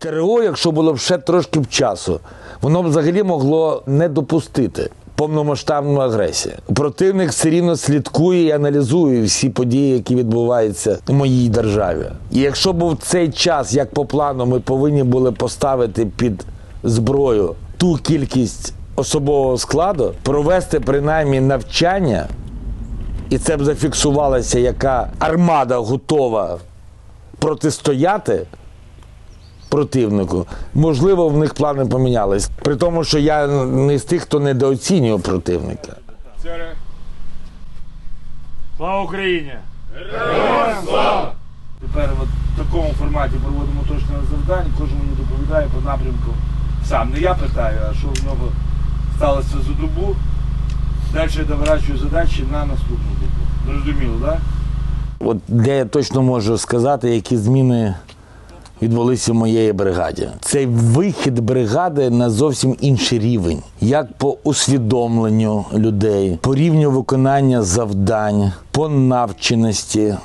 ТРО, якщо було б ще трошки б часу, воно б взагалі могло не допустити повномасштабну агресію. Противник все рівно слідкує і аналізує всі події, які відбуваються у моїй державі. І якщо був цей час, як по плану, ми повинні були поставити під зброю ту кількість особового складу, провести принаймні навчання, і це б зафіксувалося, яка армада готова протистояти противнику. Можливо, в них плани помінялись. При тому, що я не з тих, хто недооцінює противника. Слава Україні! Героям слава! Тепер от в такому форматі проводимо точне завдання, кожен мені доповідає по напрямку. Сам не я питаю, а що в нього сталося за добу. Далі я доворачую задачі на наступну добу. Зрозуміло, так? Да? От де я точно можу сказати, які зміни відбулися в моєї бригаді. Цей вихід бригади на зовсім інший рівень, як по усвідомленню людей, по рівню виконання завдань, по навченості,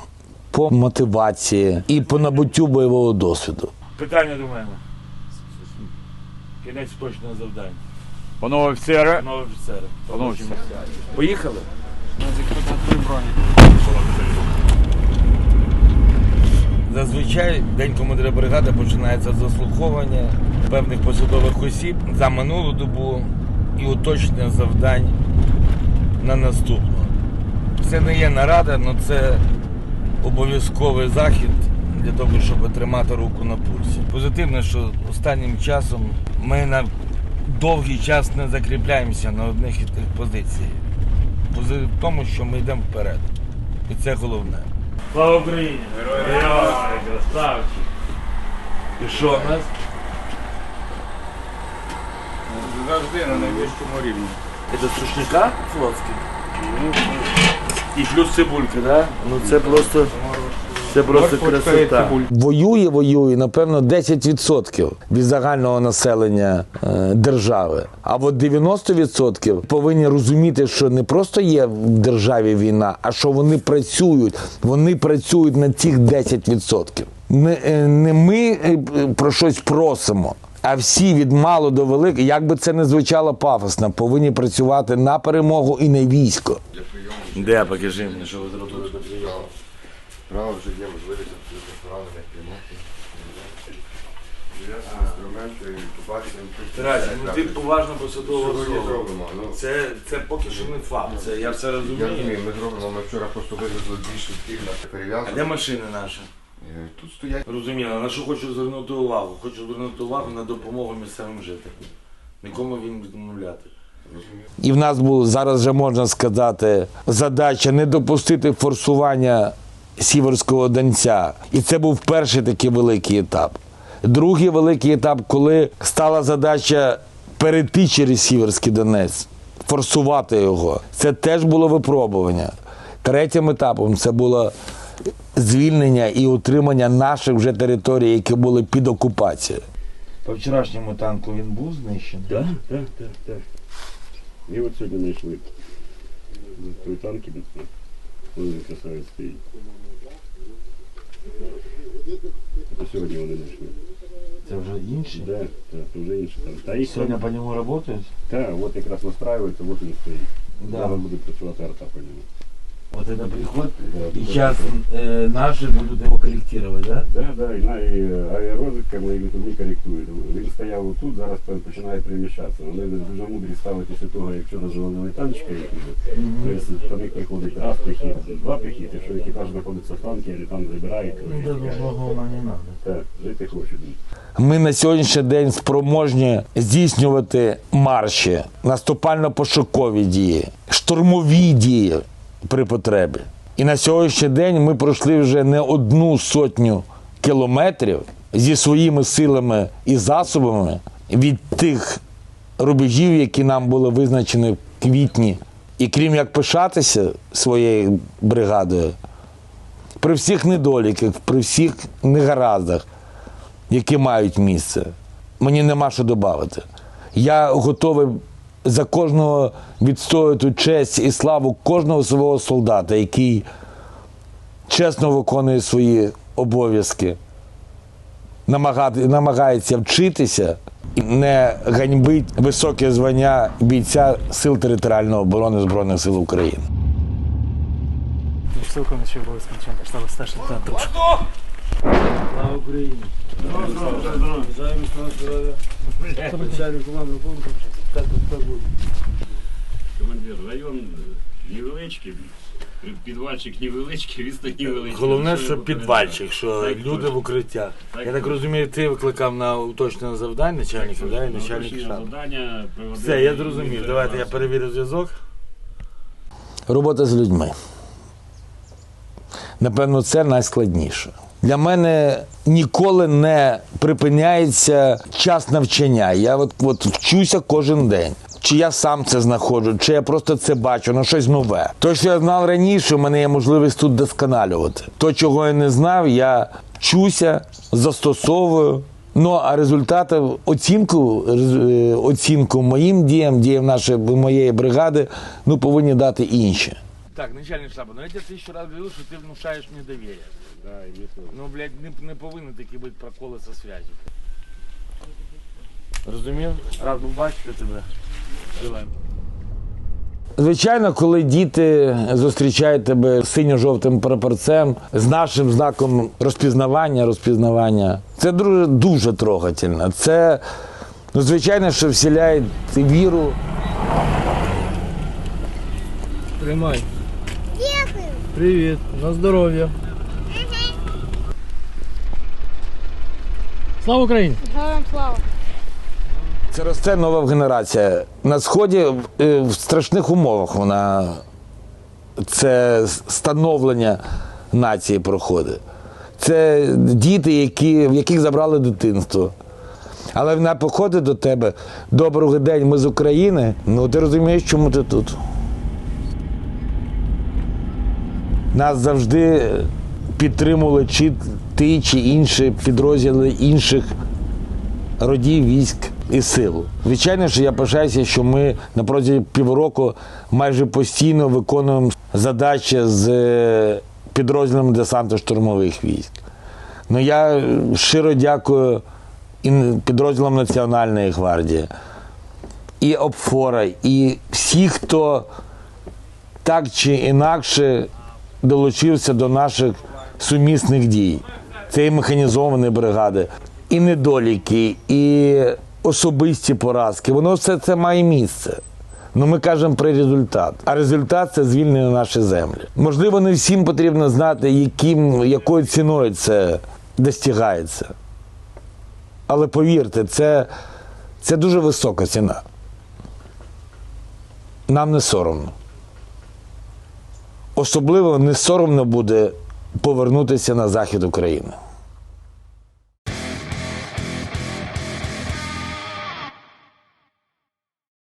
по мотивації і по набуттю бойового досвіду. Питання до мене. Кінець точного завдання. Панове офіцери, Панове офіцери. Панове офіцери. Поїхали? Зазвичай день командира бригади починається з заслуховування певних посадових осіб за минулу добу і уточнення завдань на наступну. Це не є нарада, але це обов'язковий захід для того, щоб тримати руку на пульсі. Позитивно, що останнім часом ми на довгий час не закріпляємося на одних і тих позиціях. В тому, що ми йдемо вперед. І це головне. Слава Україні! Героям! Красавчик! І що в нас? завжди на найвищому рівні. Це сушняка флотський? І плюс цибулька, да? Ну це просто, це просто красота. Воює, воює, напевно, 10% від загального населення е, держави. А от 90% повинні розуміти, що не просто є в державі війна, а що вони працюють. Вони працюють на цих 10%. Не, е, не ми е, про щось просимо. А всі від мало до великого, як би це не звучало пафосно, повинні працювати на перемогу і на військо. Де, покажи мені, що ви зробили Право вже є можливість абсолютно поранених приймати. Інструменти, побачити. Ну ти поважна посадова особа. зробимо. Ну, Це, це поки що не факт, це я все я розумію. розумію, ми зробимо, ми вчора просто вивезли дві швидких на А де перев'язку. машини наші? Е, Тут стоять Розуміло, на що хочу звернути увагу? Хочу звернути увагу на допомогу місцевим жителям. Нікому він відмовляти. І в нас було зараз вже можна сказати задача не допустити форсування сіверського донця. І це був перший такий великий етап. Другий великий етап, коли стала задача перейти через Сіверський Донець, форсувати його. Це теж було випробування. Третім етапом це було звільнення і утримання наших вже територій, які були під окупацією. По вчорашньому танку він був знищений? Так, так, так, так. І от сьогодні знайшли той танки, вони красавець стоїть. Це сьогодні вони знайшли. Це вже інші? Да, да, це вже інше там. Та їх Сьогодні по ньому працюють? Так, от якраз настраюється, от він стоїть. Да. Зараз буде працювати арта по ньому. Вот это приход, Да, и да. сейчас э, наши будут его корректировать, да? Так, так, і на і аеророзвідка мої вони коректують. Він стояв отут, зараз починає переміщатися. Вони дуже мудрі ставити після того, якщо розвалили танчика їхнього. Тобто по них приходить раз прихід, два прихід, якщо екіпаж знаходиться в танкі, або там забирають. Ну, да, другого нам не надо. Так, жити хочуть. Ми на сьогоднішній день спроможні здійснювати марші, наступально-пошукові дії, штурмові дії при потребі. І на сьогоднішній день ми пройшли вже не одну сотню кілометрів зі своїми силами і засобами від тих рубежів, які нам були визначені в квітні. І крім як пишатися своєю бригадою, при всіх недоліках, при всіх негараздах, які мають місце. Мені нема що додати. Я готовий за кожного відстоювати честь і славу кожного свого солдата, який чесно виконує свої обов'язки намагається вчитися і не ганьбить високе звання бійця Сил територіальної оборони Збройних сил України. Ссылка на ще начальника штабу старший лейтенант. Слава Україні! Бажаємо міцного здоров'я. Начальник команди пункту. Так, так буде. Командир, район невеличкий, підвальчик невеличкий, відстань невеличкий. Головне, Що підвальчик, що Так люди точно. в укриттях. Я так розумію, ти викликав на уточнене завдання начальника, да, і начальник штабу. завдання приводили Все, я зрозумів. Давайте я перевірю зв'язок. Робота з людьми. Напевно, це найскладніше. Для мене ніколи не припиняється час навчання. Я от, от вчуся кожен день. Чи я сам це знаходжу, чи я просто це бачу, ну щось нове. То, що я знав раніше, у мене є можливість тут досконалювати. То, чого я не знав, я вчуся, застосовую. Ну а результати, оцінку, е, оцінку моїм діям, діям нашої моєї бригади, ну повинні дати інші. Так, начальник штабу, ну я тебе тисячу раз говорил, що ти внушаєш мені довір'я. Да, і ми тут. Ну, блядь, не, не повинні такі бути проколи со связью. Розумів? Рад був бачити тебе. Желаємо. Звичайно, коли діти зустрічають тебе з синьо-жовтим прапорцем, з нашим знаком розпізнавання, розпізнавання, це дуже, дуже трогательно. Це, ну, звичайно, що вселяє віру. Тримай. Привіт, на здоров'я. Слава Україні! Героям слава! Це росте нова генерація. На сході е, в страшних умовах вона це становлення нації проходить. Це діти, які, в яких забрали дитинство. Але вона походить до тебе. Доброго день, ми з України. Ну ти розумієш, чому ти тут. Нас завжди підтримували чи ти, чи інші підрозділи інших родів військ і сил. Звичайно, що я пишаюся, що ми на протязі півроку майже постійно виконуємо задачі з е, підрозділом десанту штурмових військ. Ну я щиро дякую і підрозділам Національної гвардії, і ОПФОРа, і всі, хто так чи інакше долучився до наших сумісних дій. Це і механізовані бригади, і недоліки, і особисті поразки. Воно все це має місце. Ну, ми кажемо про результат. А результат це звільнення нашої землі. Можливо, не всім потрібно знати, яким, якою ціною це достигається. Але повірте, це, це дуже висока ціна. Нам не соромно. Особливо не соромно буде повернутися на захід України.